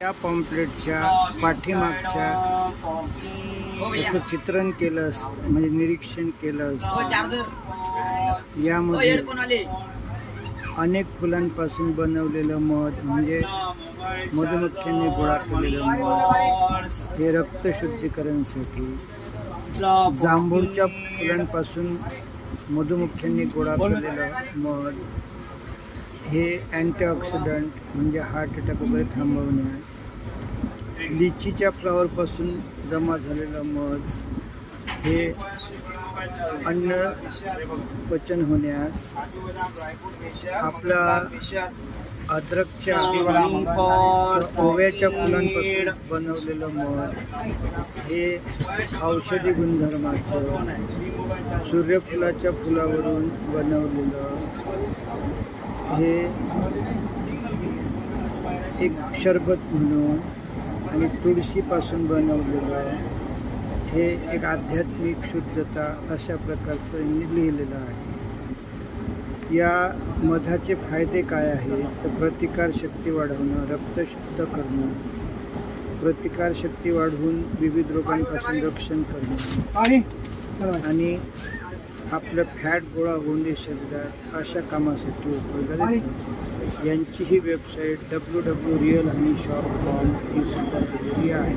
त्या पॉम्पलेटच्या पाठीमागच्या त्याचं चित्रण केलं अस- म्हणजे निरीक्षण केलं असतं चार्जर. यामध्ये अनेक फुलांपासून बनवलेलं मध म्हणजे मधुमक्षांनी गोळा केलेलं मध. हे रक्त शुद्धीकरणासाठी जांभूळच्या फुलांपासून मधुमक्षांनी गोळा केलेलं मध. हे अँटीऑक्सिडंट म्हणजे हार्ट अटॅक वगैरे थांबवण्यास लिचीच्या फ्लॉवरपासून जमा झालेलं मध हे अन्न पचन होण्यास आपला अद्रकच्या ओव्याच्या फुलांपासून बनवलेलं मध हे औषधी गुणधर्माचं सूर्यफुलाच्या फुलावरून बनवलेलं हे एक शरबत म्हणून आणि तुळशीपासून बनवलेलं हे एक आध्यात्मिक शुद्धता अशा प्रकारचं यांनी लिहिलेलं आहे. या मधाचे फायदे काय आहेत? तर प्रतिकारशक्ती वाढवणं रक्त शुद्ध करणं प्रतिकारशक्ती वाढवून विविध रोगांपासून रक्षण करणं. आणि आपलं फॅट गोळा होणे शरीरात अशा कामासाठी उपयोगाला येतं. यांची ही website W W real honey shop com ही सुद्धा दिलेली आहे